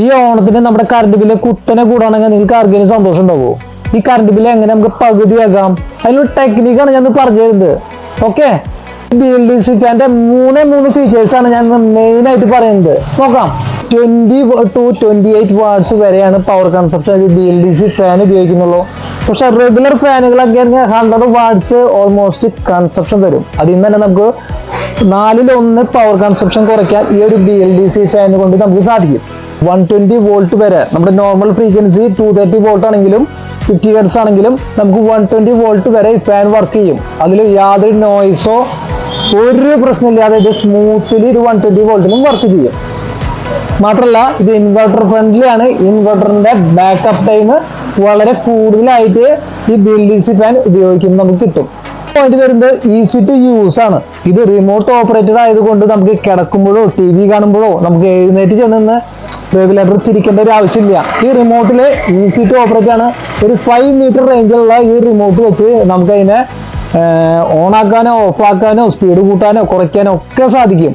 ഈ ഓണത്തിന് നമ്മുടെ കറണ്ട് ബില്ല് കുത്തനെ കൂടാണെങ്കിൽ നിങ്ങൾക്ക് ആർക്കെങ്കിലും സന്തോഷം ഉണ്ടാവുമോ? ഈ കറണ്ട് ബില്ല് എങ്ങനെ നമുക്ക് പകുതിയാക്കാം? അതിനൊരു ടെക്നിക്കാണ് ഞാൻ പറഞ്ഞു തരുന്നത്. ഓക്കെ ബി എൽ ഡി മൂന്നേ മൂന്ന് ഫീച്ചേഴ്സ് ആണ് ഞാൻ മെയിനായിട്ട് പറയുന്നത്. നോക്കാം. Twenty two twenty eight watts വരെയാണ് power consumption B L D C fan ഉപയോഗിക്കുന്നുള്ളൂ. പക്ഷെ റെഗുലർ ഫാനുകളൊക്കെ ഹൺഡ്രഡ് വാട്ട്സ് ഓൾമോസ്റ്റ് കൺസപ്ഷൻ തരും. അതിൽ നിന്ന് തന്നെ നമുക്ക് നാലിലൊന്ന് പവർ കൺസപ്ഷൻ കുറയ്ക്കാൻ ഈ ഒരു B L D C fan കൊണ്ട് നമുക്ക് സാധിക്കും. വൺ ട്വന്റി വോൾട്ട് വരെ. നമ്മുടെ normal frequency two thirty volt ആണെങ്കിലും ഫിഫ്റ്റി ഹെഡ്സ് ആണെങ്കിലും നമുക്ക് വൺ ട്വന്റി വോൾട്ട് വരെ ഈ ഫാൻ വർക്ക് ചെയ്യും. അതിൽ യാതൊരു നോയ്സോ ഒരു പ്രശ്നമില്ലാതെ ഇത് സ്മൂത്തിലി ഇത് വൺ ട്വന്റി വോൾട്ടിലും വർക്ക് ചെയ്യും. മാത്രമല്ല ഇത് ഇൻവെർട്ടർ ഫ്രണ്ട്ലി ആണ്. ഇൻവെർട്ടറിന്റെ ബാക്കപ്പ് ടൈം വളരെ കൂടുതലായിട്ട് ഈ B L D C fan ഉപയോഗിക്കുമ്പോൾ നമുക്ക് കിട്ടും. പോയിന്റ് വരുന്നത് ഈസി ടു യൂസ് ആണ്. ഇത് റിമോട്ട് ഓപ്പറേറ്റഡ് ആയതുകൊണ്ട് നമുക്ക് കിടക്കുമ്പോഴോ ടി വി കാണുമ്പോഴോ നമുക്ക് എഴുന്നേറ്റ് ചെന്ന് റെഗുലേറ്റർ തിരിക്കേണ്ട ഒരു ആവശ്യമില്ല. ഈ റിമോട്ടിൽ ഈസി ടു ഓപ്പറേറ്റ് ആണ്. ഒരു ഫൈവ് മീറ്റർ റേഞ്ചിലുള്ള ഈ റിമോട്ട് വെച്ച് നമുക്ക് അതിനെ ഓൺ ആക്കാനോ ഓഫ് ആക്കാനോ സ്പീഡ് കൂട്ടാനോ കുറയ്ക്കാനോ ഒക്കെ സാധിക്കും.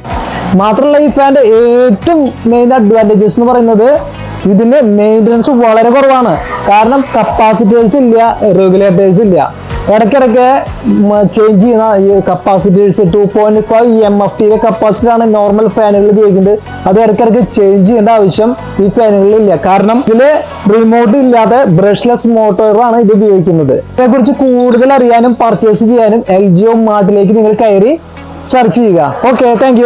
മാത്രമല്ല ഈ ഫാന്റെ ഏറ്റവും മെയിൻ അഡ്വാന്റേജസ് എന്ന് പറയുന്നത് ഇതിന്റെ മെയിന്റനൻസ് വളരെ കുറവാണ്. കാരണം കപ്പാസിറ്റേഴ്സ് ഇല്ല റെഗുലേറ്റേഴ്സ് ഇല്ല. ഇടയ്ക്കിടയ്ക്ക് ചേഞ്ച് ചെയ്യുന്ന ഈ capacitors two point five M F ടിയുടെ കപ്പാസിറ്റി ആണ് നോർമൽ ഫാനുകൾ ഉപയോഗിക്കുന്നത്. അത് ഇടയ്ക്കിടയ്ക്ക് ചേഞ്ച് ചെയ്യേണ്ട ആവശ്യം ഈ ഫാനുകളിൽ ഇല്ല കാരണം ഇതിൽ റിമോട്ട് ഇല്ലാതെ ബ്രഷ്ലെസ് മോട്ടോറാണ് ഇത് ഉപയോഗിക്കുന്നത്. ഇതിനെക്കുറിച്ച് കൂടുതൽ അറിയാനും പർച്ചേസ് ചെയ്യാനും എൽ ജിഒ മാർട്ടിലേക്ക് നിങ്ങൾ കയറി സെർച്ച് ചെയ്യുക. Okay thank